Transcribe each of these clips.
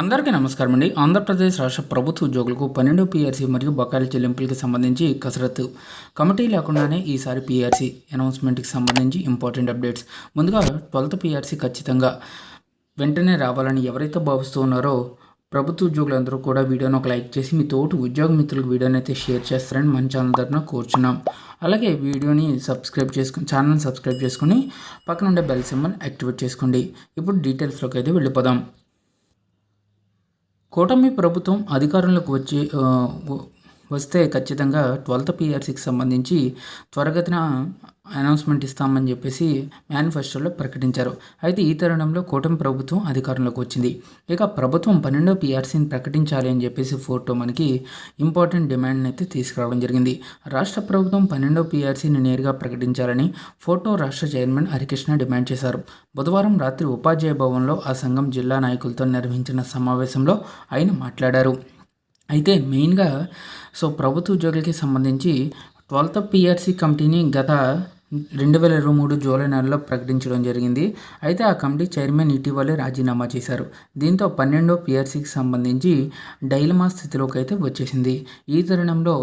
అందరికీ నమస్కారం అండి ఆంధ్రప్రదేశ్ రాష్ట్ర ప్రభుత్వ ఉద్యోగులకు పన్నెండు పీఆర్సీ మరియు బకాయిల చెల్లింపులకి సంబంధించి కసరత్తు. కమిటీ లేకుండానే ఈసారి పీఆర్సీ అనౌన్స్మెంట్కి సంబంధించి ఇంపార్టెంట్ అప్డేట్స్. ముందుగా ట్వెల్త్ పీఆర్సీ ఖచ్చితంగా వెంటనే రావాలని ఎవరైతే భావిస్తూ ఉన్నారో ప్రభుత్వ ఉద్యోగులందరూ కూడా వీడియోని ఒక లైక్ చేసి మీ తోటి ఉద్యోగ మిత్రులకు వీడియోని అయితే షేర్ చేస్తారని మన ఛానల్ తరఫున కోరుచున్నాం. అలాగే వీడియోని సబ్స్క్రైబ్ చేసుకుని ఛానల్ సబ్స్క్రైబ్ చేసుకుని పక్కన ఉండే బెల్ సింబల్ యాక్టివేట్ చేసుకోండి. ఇప్పుడు డీటెయిల్స్లోకి అయితే వెళ్ళిపోదాం. కూటమి ప్రభుత్వం అధికారంలోకి వచ్చి వస్తే ఖచ్చితంగా ట్వెల్త్ పిఆర్సీకి సంబంధించి త్వరగతిన అనౌన్స్మెంట్ ఇస్తామని చెప్పేసి మేనిఫెస్టోలో ప్రకటించారు. అయితే ఈ తరుణంలో కూటమి ప్రభుత్వం అధికారంలోకి వచ్చింది. ఇక ప్రభుత్వం పన్నెండో పిఆర్సీని ప్రకటించాలి అని చెప్పేసి ఫోటో మనకి ఇంపార్టెంట్ డిమాండ్ని అయితే తీసుకురావడం జరిగింది. రాష్ట్ర ప్రభుత్వం పన్నెండో పిఆర్సీని నేరుగా ప్రకటించాలని ఫోటో రాష్ట్ర చైర్మన్ హరికృష్ణ డిమాండ్ చేశారు. బుధవారం రాత్రి ఉపాధ్యాయ భవన్లో ఆ సంఘం జిల్లా నాయకులతో నిర్వహించిన సమావేశంలో ఆయన మాట్లాడారు. అయితే మెయిన్గా సో ప్రభుత్వ ఉద్యోగులకి సంబంధించి ట్వెల్త్ పిఆర్సీ కమిటీని గత రెండు వేల ఇరవై మూడు జూలై నెలలో ప్రకటించడం జరిగింది. అయితే ఆ కమిటీ చైర్మన్ ఇటీవలే రాజీనామా చేశారు. దీంతో పన్నెండో పిఆర్సీకి సంబంధించి డైలమా స్థితిలోకి అయితే వచ్చేసింది. ఈ తరుణంలో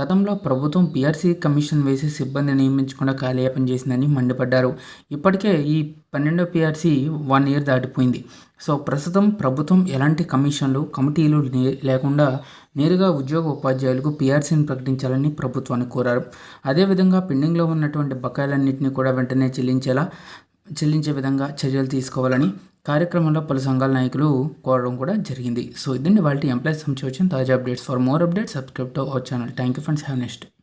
గతంలో ప్రభుత్వం పిఆర్సీ కమిషన్ వేసి సిబ్బంది నియమించకుండా కాలయాపన చేసిందని మండిపడ్డారు. ఇప్పటికే ఈ పన్నెండో పిఆర్సీ వన్ ఇయర్ దాటిపోయింది. సో ప్రస్తుతం ప్రభుత్వం ఎలాంటి కమిషన్లు కమిటీలు లేకుండా నేరుగా ఉద్యోగ ఉపాధ్యాయులకు పిఆర్సీని ప్రకటించాలని ప్రభుత్వాన్ని కోరారు. అదేవిధంగా పెండింగ్లో ఉన్నటువంటి బకాయిలన్నింటినీ కూడా వెంటనే చెల్లించేలా చెల్లించే విధంగా చర్యలు తీసుకోవాలని కార్యక్రమంలో పలు సంఘాల నాయకులు కోరడం కూడా జరిగింది. సో ఇదండి వాళ్ళ ఎంప్లాయీస్ సంబంధించి వచ్చిన తాజా updates. For more updates subscribe to our channel. Thank you friends. Have next